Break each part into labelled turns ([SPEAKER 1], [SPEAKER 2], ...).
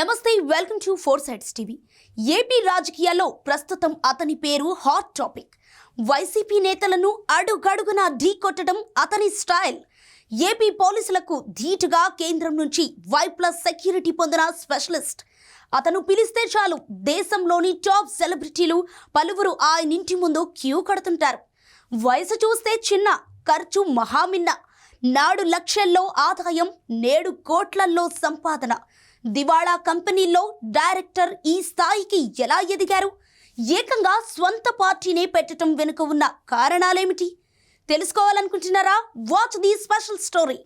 [SPEAKER 1] నమస్తే welcome to four sides TV. AP రాజకీయాల్లో ప్రస్తుతం అతని పేరు హాట్ టాపిక్. వైసీపీ నేతలను అడుగడుగునా ఢీ కొట్టడం అతని స్టైల్. ఏపీ పోలీసులకు ధీటుగా కేంద్రం నుంచి వై ప్లస్ సెక్యూరిటీ పొందిన స్పెషలిస్ట్. అతను పిలిస్తే చాలు దేశంలోని టాప్ సెలబ్రిటీలు పలువురు ఆయన ఇంటి ముందు క్యూ కడుతుంటారు. వయసు చూస్తే చిన్న ఖర్చు మహామిన్న నాడు లక్షల్లో ఆదాయం నేడు కోట్లల్లో సంపాదన. దివాళా కంపెనీల్లో డైరెక్టర్ ఈ స్థాయికి ఎలా ఎదిగారు? ఏకంగా స్వంత పార్టీనే పెట్టడం వెనుక ఉన్న కారణాలేమిటి? తెలుసుకోవాలనుకుంటున్నారా? Watch the special story.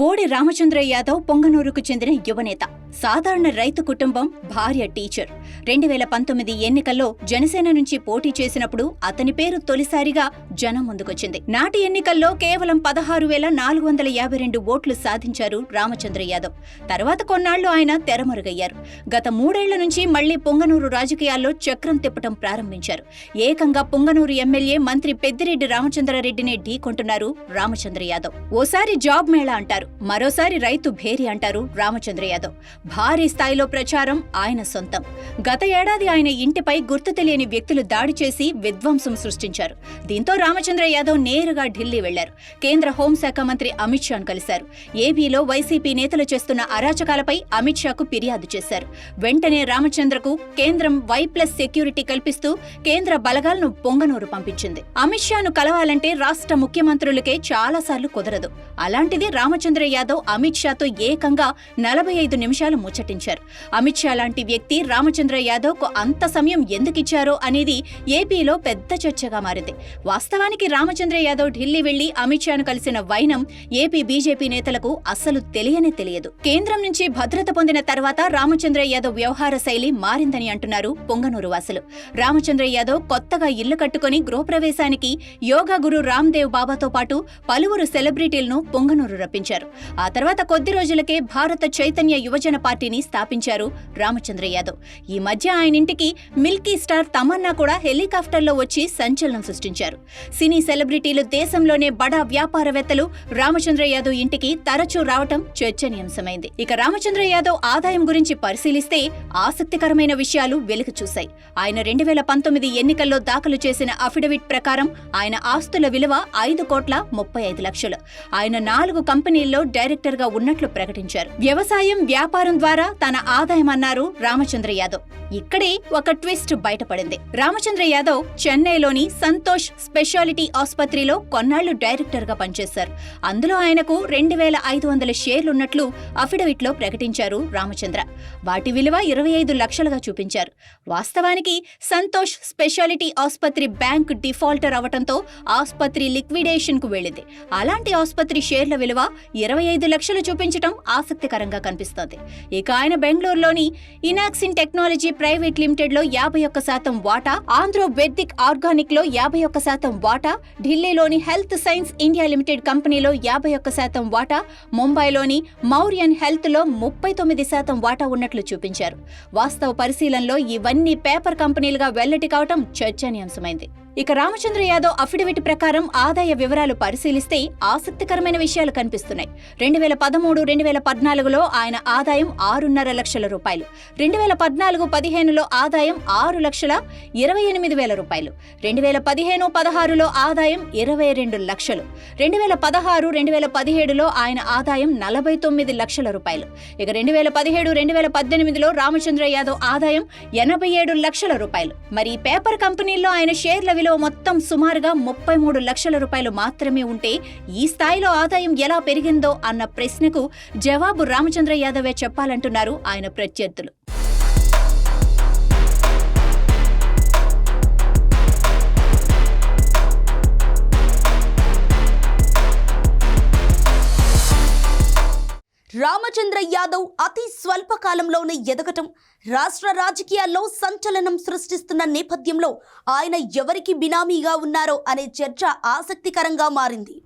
[SPEAKER 2] Bodi Ramachandra Yadav పొంగనూరుకు చెందిన యువనేత సాధారణ రైతు కుటుంబం భార్య టీచర్. రెండు వేల పంతొమ్మిది ఎన్నికల్లో జనసేన నుంచి పోటీ చేసినప్పుడు అతని పేరు తొలిసారిగా జనం ముందుకొచ్చింది. నాటి ఎన్నికల్లో కేవలం పదహారు వేల నాలుగు వందల యాభై రెండు ఓట్లు సాధించారు రామచంద్ర యాదవ్. తర్వాత కొన్నాళ్ళు ఆయన తెరమరుగయ్యారు. గత మూడేళ్ళ నుంచి మళ్ళీ పొంగనూరు రాజకీయాల్లో చక్రం తిప్పటం ప్రారంభించారు. ఏకంగా పొంగనూరు ఎమ్మెల్యే మంత్రి పెద్దిరెడ్డి రామచంద్రారెడ్డిని ఢీకొంటున్నారు రామచంద్ర యాదవ్. ఓసారి జాబ్ మేళా అంటారు. మరోసారి రైతు భేరి అంటారు రామచంద్ర యాదవ్. భారీ స్థాయిలో ప్రచారం ఆయన సొంతం. గత ఏడాది ఆయన ఇంటిపై గుర్తు తెలియని వ్యక్తులు దాడి చేసి విధ్వంసం సృష్టించారు. దీంతో రామచంద్ర యాదవ్ నేరుగా ఢిల్లీ వెళ్ళారు. కేంద్ర హోంశాఖ మంత్రి అమిత్ షాను కలిశారు. ఏపీలో వైసీపీ నేతలు చేస్తున్న అరాచకాలపై అమిత్ షాకు ఫిర్యాదు చేశారు. వెంటనే రామచంద్రకు కేంద్రం వై ప్లస్ సెక్యూరిటీ కల్పిస్తూ కేంద్ర బలగాలను పొంగనూరు పంపించింది. అమిత్ షాను కలవాలంటే రాష్ట్ర ముఖ్యమంత్రులకే చాలాసార్లు కుదరదు. అలాంటిది రామచంద్ర యాదవ్ అమిత్ షాతో ఏకంగా నలభై ఐదు నిమిషాలు ముచ్చటించారు. అమిత్ షా లాంటి వ్యక్తి రామచంద్ర యాదవ్కు అంత సమయం ఎందుకిచ్చారో అనేది ఏపీలో పెద్ద చర్చగా మారింది. వాస్తవానికి రామచంద్ర యాదవ్ ఢిల్లీ వెళ్ళి అమిత్ షాను కలిసిన వైనం ఏపీ బీజేపీ నేతలకు అస్సలు తెలియనే తెలియదు. కేంద్రం నుంచి భద్రత పొందిన తర్వాత రామచంద్ర యాదవ్ వ్యవహార శైలి మారిందని అంటున్నారు పొంగనూరు వాసులు. రామచంద్ర యాదవ్ కొత్తగా ఇల్లు కట్టుకుని గృహప్రవేశానికి యోగా గురు రామ్దేవ్ బాబాతో పాటు పలువురు సెలబ్రిటీలను పొంగనూరు రప్పించారు. ఆ తర్వాత కొద్ది రోజులకే భారత చైతన్య యువజన పార్టీని స్థాపించారు రామచంద్ర యాదవ్. ఈ మధ్య ఆయన ఇంటికి మిల్కీ స్టార్ తమన్నా కూడా హెలికాప్టర్లో వచ్చి సంచలనం సృష్టించారు. సినీ సెలబ్రిటీలు దేశంలోనే బడా వ్యాపారవేత్తలు రామచంద్ర యాదవ్ ఇంటికి తరచూ రావటం చర్చనీయాంశమైంది. ఇక రామచంద్ర యాదవ్ ఆదాయం గురించి పరిశీలిస్తే ఆసక్తికరమైన విషయాలు వెలుగు చూశాయి. ఆయన రెండు వేల పంతొమ్మిది ఎన్నికల్లో దాఖలు చేసిన అఫిడవిట్ ప్రకారం ఆయన ఆస్తుల విలువ ఐదు కోట్ల ముప్పై ఐదు లక్షలు. ఆయన నాలుగు కంపెనీల్లో డైరెక్టర్గా ఉన్నట్లు ప్రకటించారు. వ్యవసాయం వ్యాపారం ద్వారా తన ఆదాయమన్నారు రామచంద్ర యాదవ్. ఇక్కడే ఒక ట్విస్ట్ బయటపడింది. రామచంద్ర యాదవ్ చెన్నైలోని సంతోష్ స్పెషాలిటీ ఆసుపత్రిలో కొన్నాళ్ళు డైరెక్టర్గా పనిచేశారు. అందులో ఆయనకు రెండు వేల ఐదు వందల షేర్లున్నట్లు అఫిడవిట్లో ప్రకటించారు రామచంద్ర. వాటి విలువ ఇరవై ఐదు లక్షలుగా చూపించారు. వాస్తవానికి సంతోష్ స్పెషాలిటీ ఆసుపత్రి బ్యాంక్ డిఫాల్టర్ అవటంతో ఆసుపత్రి లిక్విడేషన్కు అలాంటి ఆసుపత్రి షేర్ల విలువ ఇరవై ఐదు లక్షలు చూపించడం ఆసక్తికరంగా కనిపిస్తోంది. ఇక ఆయన బెంగళూరులోని ఇనాక్సిన్ టెక్నాలజీ ప్రైవేట్ లిమిటెడ్లో యాభై ఒక్క శాతం వాటా ఆంధ్రో వెద్దిక్ ఆర్గానిక్లో యాభై ఒక్క శాతం వాటా ఢిల్లీలోని హెల్త్ సైన్స్ ఇండియా లిమిటెడ్ కంపెనీలో యాభై ఒక్క శాతం వాటా ముంబైలోని మౌర్యన్ హెల్త్లో ముప్పై తొమ్మిది శాతం వాటా ఉన్నట్లు చూపించారు. వాస్తవ పరిశీలనలో ఇవన్నీ పేపర్ కంపెనీలుగా వెల్లడి కావటం చర్చనీయాంశమైంది. ఇక రామచంద్ర యాదవ్ అఫిడవిట్ ప్రకారం ఆదాయ వివరాలు పరిశీలిస్తే ఆసక్తికరమైన విషయాలు కనిపిస్తున్నాయి. రెండు వేల పదమూడు రెండు వేల పద్నాలుగులో ఆయన ఆదాయం ఆరున్నర లక్షల రూపాయలు. రెండు వేల పద్నాలుగు పదిహేనులో ఆదాయం ఆరు లక్షల ఇరవై ఎనిమిది వేల రూపాయలు. రెండు వేల పదిహేను పదహారులో ఆదాయం ఇరవై రెండు లక్షలు. రెండు వేల పదహారు రెండు వేల పదిహేడులో ఆయన ఆదాయం నలభై తొమ్మిది లక్షల రూపాయలు. ఇక రెండు వేల పదిహేడు రెండు వేల పద్దెనిమిదిలో రామచంద్ర యాదవ్ ఆదాయం ఎనభై ఏడు లక్షల రూపాయలు. మరి పేపర్ కంపెనీల్లో ఆయన షేర్ల విలువ మొత్తం సుమారుగా ముప్పై మూడు లక్షల రూపాయలు మాత్రమే ఉంటే ఈ స్థాయిలో ఆదాయం ఎలా పెరిగిందో అన్న ప్రశ్నకు జవాబు రామచంద్ర యాదవే చెప్పాలంటున్నారు ఆయన ప్రత్యర్థులు.
[SPEAKER 1] రామచంద్ర యాదవ్ అతి స్వల్ప కాలంలోనే ఎదగటం రాష్ట్ర రాజకీయాల్లో సంచలనం సృష్టిస్తున్న నేపథ్యంలో ఆయన ఎవరికి బినామీగా ఉన్నారో అనే చర్చ ఆసక్తికరంగా మారింది.